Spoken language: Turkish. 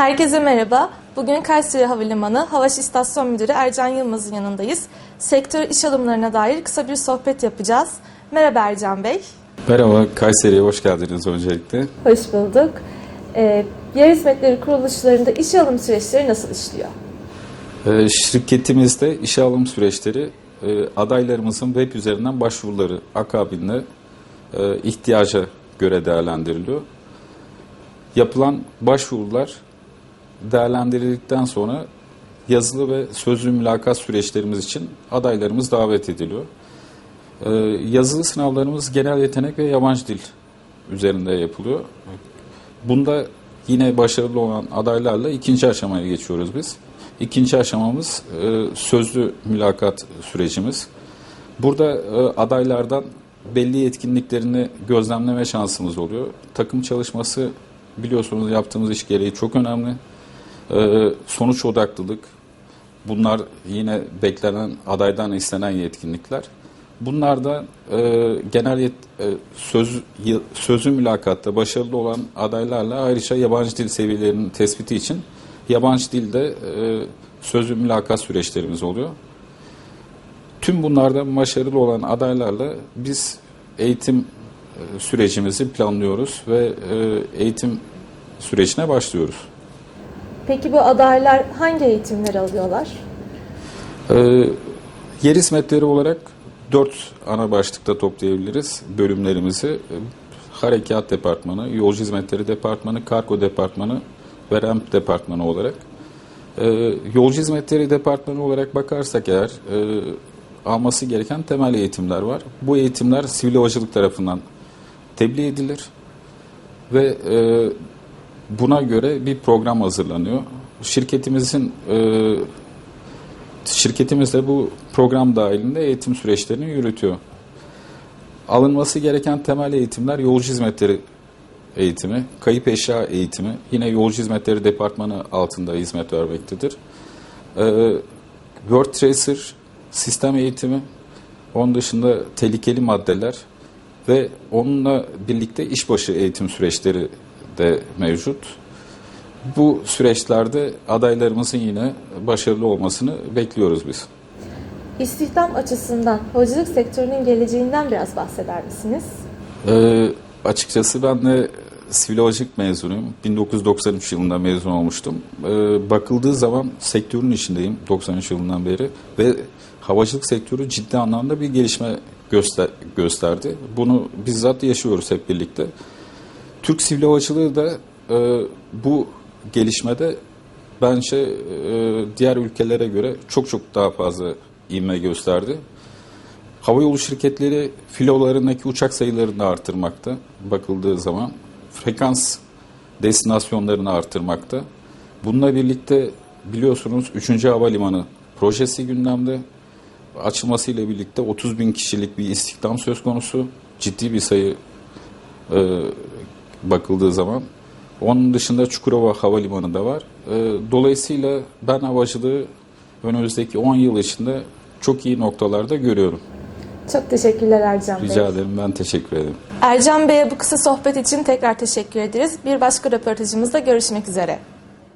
Herkese merhaba. Bugün Kayseri Havalimanı Havaş İstasyon Müdürü Ercan Yılmaz'ın yanındayız. Sektör iş alımlarına dair kısa bir sohbet yapacağız. Merhaba Ercan Bey. Merhaba, Kayseri'ye hoş geldiniz öncelikle. Hoş bulduk. Ee, yer hizmetleri kuruluşlarında iş alım süreçleri nasıl işliyor? Ee, şirketimizde işe alım süreçleri e, adaylarımızın web üzerinden başvuruları akabinde e, ihtiyaca göre değerlendiriliyor. Yapılan başvurular değerlendirildikten sonra yazılı ve sözlü mülakat süreçlerimiz için adaylarımız davet ediliyor. Ee, yazılı sınavlarımız genel yetenek ve yabancı dil üzerinde yapılıyor. Bunda yine başarılı olan adaylarla ikinci aşamaya geçiyoruz biz. İkinci aşamamız e, sözlü mülakat sürecimiz. Burada e, adaylardan belli yetkinliklerini gözlemleme şansımız oluyor. Takım çalışması biliyorsunuz yaptığımız iş gereği çok önemli. E, sonuç odaklılık, bunlar yine beklenen adaydan istenen yetkinlikler. Bunlar da e, genel yet, e, söz, sözlü mülakatta başarılı olan adaylarla ayrıca yabancı dil seviyelerinin tespiti için yabancı dilde e, sözlü mülakat süreçlerimiz oluyor. Tüm bunlardan başarılı olan adaylarla biz eğitim e, sürecimizi planlıyoruz ve e, eğitim sürecine başlıyoruz. Peki bu adaylar hangi eğitimleri alıyorlar? Ee, yer hizmetleri olarak dört ana başlıkta toplayabiliriz bölümlerimizi. Harekat Departmanı, Yolcu Hizmetleri Departmanı, Kargo Departmanı ve REMP Departmanı olarak. Ee, Yolcu Hizmetleri Departmanı olarak bakarsak eğer e, alması gereken temel eğitimler var. Bu eğitimler sivil havacılık tarafından tebliğ edilir ve e, buna göre bir program hazırlanıyor. Şirketimizin e, Şirketimiz de bu program dahilinde eğitim süreçlerini yürütüyor. Alınması gereken temel eğitimler yolcu hizmetleri eğitimi, kayıp eşya eğitimi, yine yolcu hizmetleri departmanı altında hizmet vermektedir. Ee, Word Tracer sistem eğitimi, onun dışında tehlikeli maddeler ve onunla birlikte işbaşı eğitim süreçleri de mevcut. Bu süreçlerde adaylarımızın yine başarılı olmasını bekliyoruz biz. İstihdam açısından havacılık sektörünün geleceğinden biraz bahseder misiniz? Ee, açıkçası ben de sivil havacılık mezunuyum. 1993 yılında mezun olmuştum. Ee, bakıldığı zaman sektörün içindeyim 93 yılından beri ve havacılık sektörü ciddi anlamda bir gelişme göster gösterdi. Bunu bizzat yaşıyoruz hep birlikte. Türk sivil havacılığı da e, bu gelişmede bence e, diğer ülkelere göre çok çok daha fazla ivme gösterdi. Havayolu şirketleri filolarındaki uçak sayılarını da artırmakta bakıldığı zaman. Frekans destinasyonlarını artırmakta. Bununla birlikte biliyorsunuz 3. Havalimanı projesi gündemde. Açılmasıyla birlikte 30 bin kişilik bir istihdam söz konusu. Ciddi bir sayı e, bakıldığı zaman. Onun dışında Çukurova Havalimanı da var. E, dolayısıyla ben havacılığı önümüzdeki 10 yıl içinde çok iyi noktalarda görüyorum. Çok teşekkürler Ercan Bey. Rica ederim. Ben teşekkür ederim. Ercan Bey'e bu kısa sohbet için tekrar teşekkür ederiz. Bir başka röportajımızda görüşmek üzere.